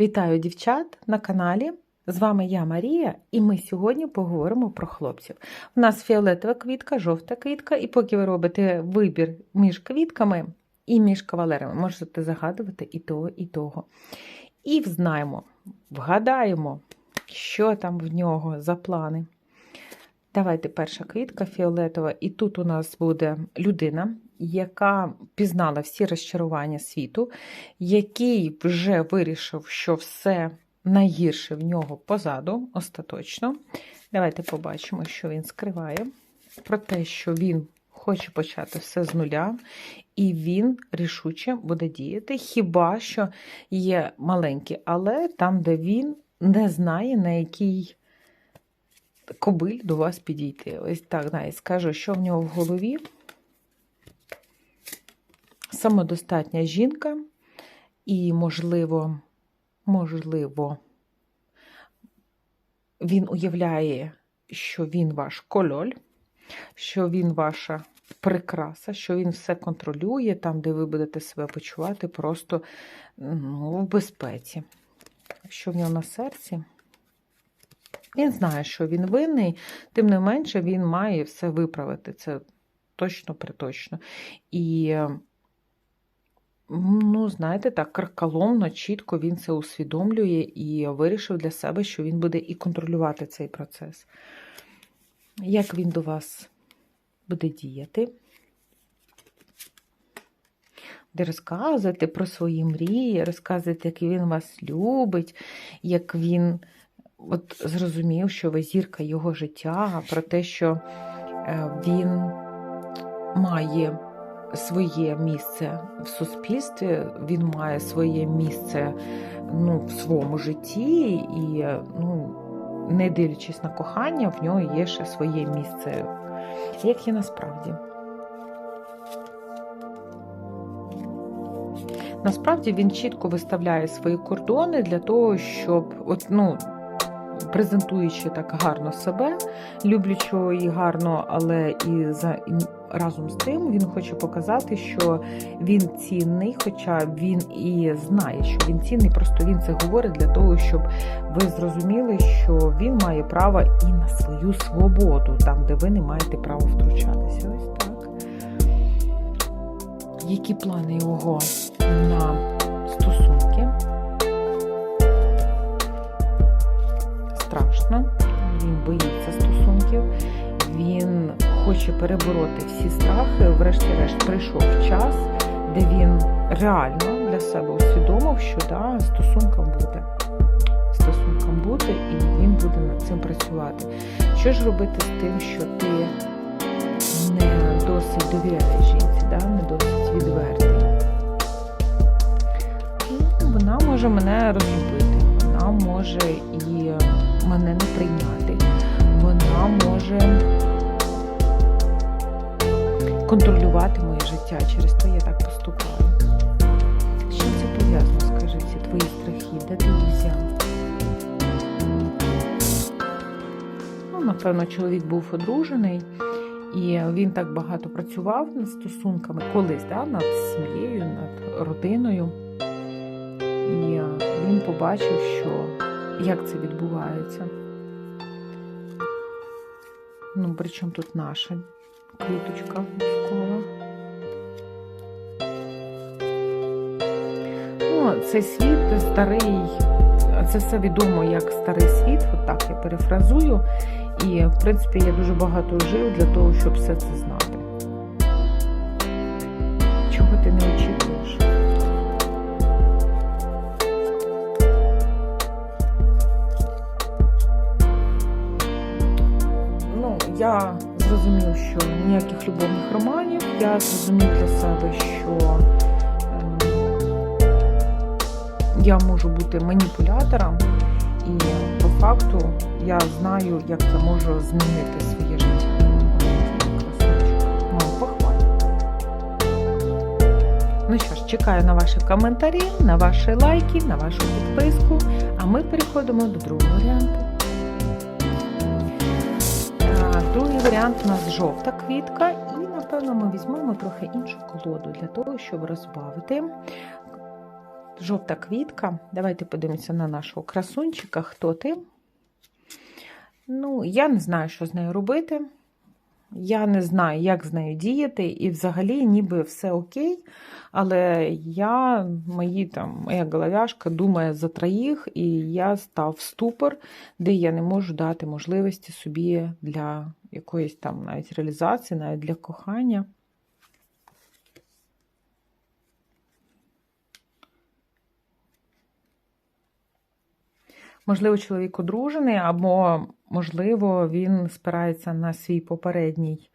Вітаю дівчат на каналі. З вами я Марія, і ми сьогодні поговоримо про хлопців. У нас фіолетова квітка, жовта квітка, і поки ви робите вибір між квітками і між кавалерами, можете загадувати і того, і того. І взнаємо, вгадаємо, що там в нього за плани. Давайте перша квітка фіолетова, і тут у нас буде людина, яка пізнала всі розчарування світу, який вже вирішив, що все найгірше в нього позаду, остаточно. Давайте побачимо, що він скриває. Про те, що він хоче почати все з нуля, і він рішуче буде діяти. Хіба що є маленькі, але там, де він не знає, на який кобиль до вас підійти. Ось так навіть скажу, що в нього в голові. Самодостатня жінка, і, можливо, можливо, він уявляє, що він ваш кольоль, що він ваша прикраса, що він все контролює, там, де ви будете себе почувати, просто ну, в безпеці. Що в нього на серці? Він знає, що він винний, тим не менше він має все виправити. Це точно приточно. І, ну, знаєте, так, каркаломно, чітко він це усвідомлює і вирішив для себе, що він буде і контролювати цей процес. Як він до вас буде діяти? Де розказувати про свої мрії, розказувати, як він вас любить, як він от зрозумів, що ви зірка його життя, про те, що він має своє місце в суспільстві, він має своє місце ну, в своєму житті, і, ну, не дивлячись на кохання, в нього є ще своє місце. Як є насправді? Насправді він чітко виставляє свої кордони для того, щоб от, ну, презентуючи так гарно себе, люблячого і гарно, але і за разом з тим він хоче показати, що він цінний, хоча він і знає, що він цінний, просто він це говорить для того, щоб ви зрозуміли, що він має право і на свою свободу, там, де ви не маєте права втручатися. Ось так. Які плани його на страшно, він боїться стосунків, він хоче перебороти всі страхи. Врешті-решт прийшов час, де він реально для себе усвідомив, що да, стосункам буде. Стосункам буде, і він буде над цим працювати. Що ж робити з тим, що ти не досить довіряєш жінці, да? не досить відвертий? Вона може мене розлюбити, вона може і мене не прийняти. Вона може контролювати моє життя, через то я так поступаю. З чим це пов'язано, скажи, ці твої страхи, де ти взяв? Ну, напевно, чоловік був одружений, і він так багато працював над стосунками колись, да, над сім'єю, над родиною. І він побачив, що як це відбувається. Ну, причому тут наша квіточка школа. Ну, цей світ старий, це все відомо як старий світ, от так я перефразую. І, в принципі, я дуже багато жив для того, щоб все це знати. Чого ти не я зрозумів, що ніяких любовних романів, я зрозумів для себе, що е, я можу бути маніпулятором, і по факту я знаю, як я можу змінити своє життя. Ну що ж, чекаю на ваші коментарі, на ваші лайки, на вашу підписку, а ми переходимо до другого варіанту. Другий варіант у нас жовта квітка, і, напевно, ми візьмемо трохи іншу колоду для того, щоб розбавити жовта квітка. Давайте подивимося на нашого красунчика. Хто ти? Ну, я не знаю, що з нею робити. Я не знаю, як з нею діяти, і взагалі ніби все окей. Але я, мої там, моя головяшка думає за троїх, і я став в ступор, де я не можу дати можливості собі для якоїсь там навіть реалізації, навіть для кохання. Можливо, чоловік одружений, або, можливо, він спирається на свій попередній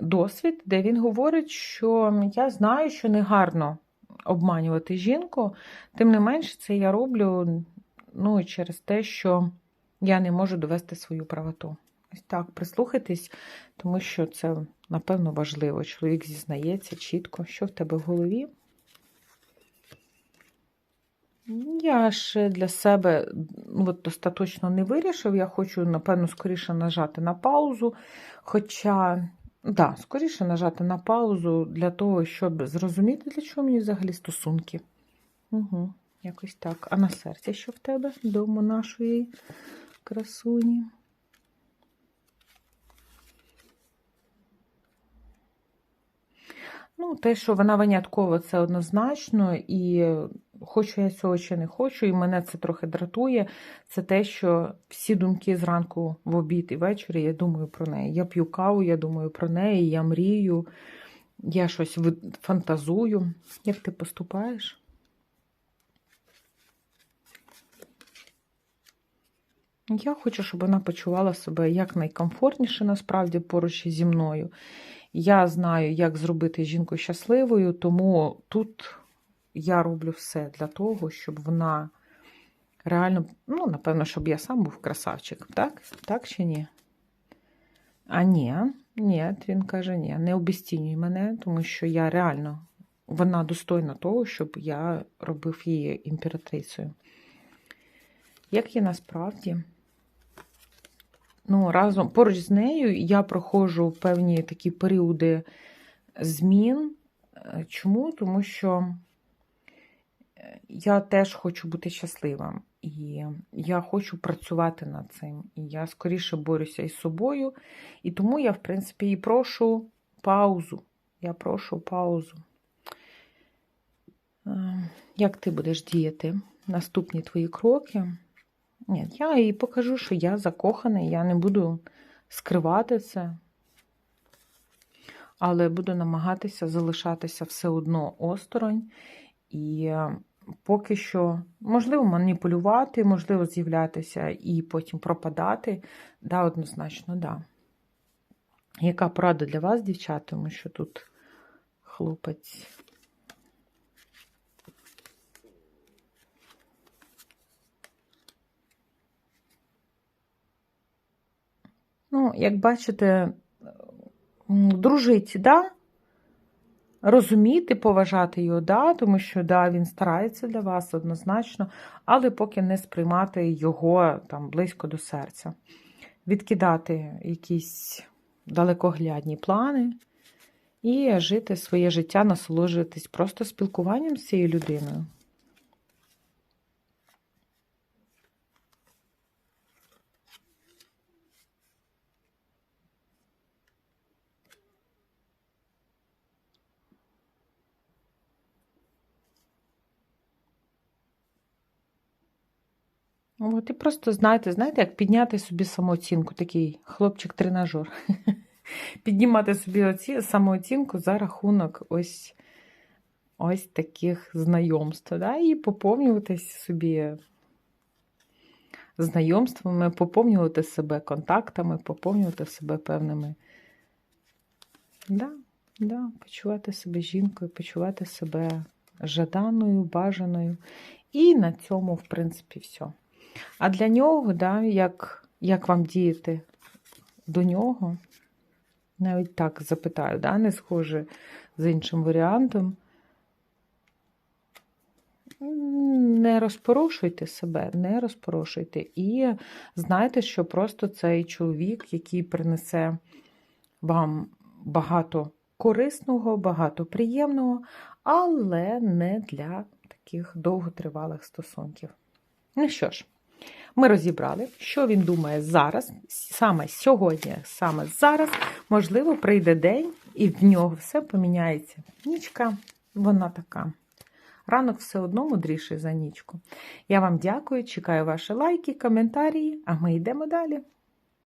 досвід, де він говорить, що я знаю, що не гарно обманювати жінку, тим не менш, це я роблю ну, через те, що я не можу довести свою правоту. Ось так, прислухайтесь, тому що це, напевно, важливо. Чоловік зізнається чітко, що в тебе в голові. Я ж для себе ну, от, остаточно не вирішив. Я хочу, напевно, скоріше нажати на паузу. Хоча, да, скоріше нажати на паузу для того, щоб зрозуміти, для чого мені взагалі стосунки. Угу, Якось так. А на серці що в тебе? Дому нашої красуні. Ну, те, що вона виняткова, це однозначно, і хочу я цього чи не хочу, і мене це трохи дратує. Це те, що всі думки зранку в обід і ввечері я думаю про неї. Я п'ю каву, я думаю про неї, я мрію, я щось фантазую. Як ти поступаєш? Я хочу, щоб вона почувала себе якнайкомфортніше, насправді, поруч зі мною. Я знаю, як зробити жінку щасливою, тому тут я роблю все для того, щоб вона реально, ну, напевно, щоб я сам був красавчик, так? Так чи ні? А ні, ні, він каже, ні, не обістінюй мене, тому що я реально, вона достойна того, щоб я робив її імператрицею. Як є насправді? ну, разом поруч з нею я проходжу певні такі періоди змін. Е, чому? Тому що я теж хочу бути щасливим. І я хочу працювати над цим. І я скоріше борюся із собою. І тому я, в принципі, і прошу паузу. Я прошу паузу. Е, як ти будеш діяти? Наступні твої кроки? Ні, я їй покажу, що я закоханий, я не буду скривати це, але буду намагатися залишатися все одно осторонь. І поки що, можливо, маніпулювати, можливо, з'являтися і потім пропадати. Да, однозначно, да. Яка порада для вас, дівчата, тому що тут хлопець. Ну, як бачите, дружить, да? Розуміти, поважати його, да, тому що да, він старається для вас однозначно, але поки не сприймати його там близько до серця. Відкидати якісь далекоглядні плани і жити своє життя, насолоджуватись просто спілкуванням з цією людиною. От і просто знаєте, знаєте, як підняти собі самооцінку, такий хлопчик-тренажер. Піднімати собі оці, самооцінку за рахунок ось ось таких знайомств. Да? І поповнюватись собі знайомствами, поповнювати себе контактами, поповнювати себе певними. Да, да, Почувати себе жінкою, почувати себе жаданою, бажаною. І на цьому, в принципі, все. А для нього, да, як як вам діяти до нього, навіть так запитаю, да, не схоже з іншим варіантом. Не розпорошуйте себе, не розпорошуйте. І знайте, що просто цей чоловік, який принесе вам багато корисного, багато приємного, але не для таких довготривалих стосунків. Ну що ж, ми розібрали, що він думає зараз, саме сьогодні, саме зараз. Можливо, прийде день, і в нього все поміняється. Нічка, вона така. Ранок все одно мудріший за нічку. Я вам дякую, чекаю ваші лайки, коментарі, а ми йдемо далі.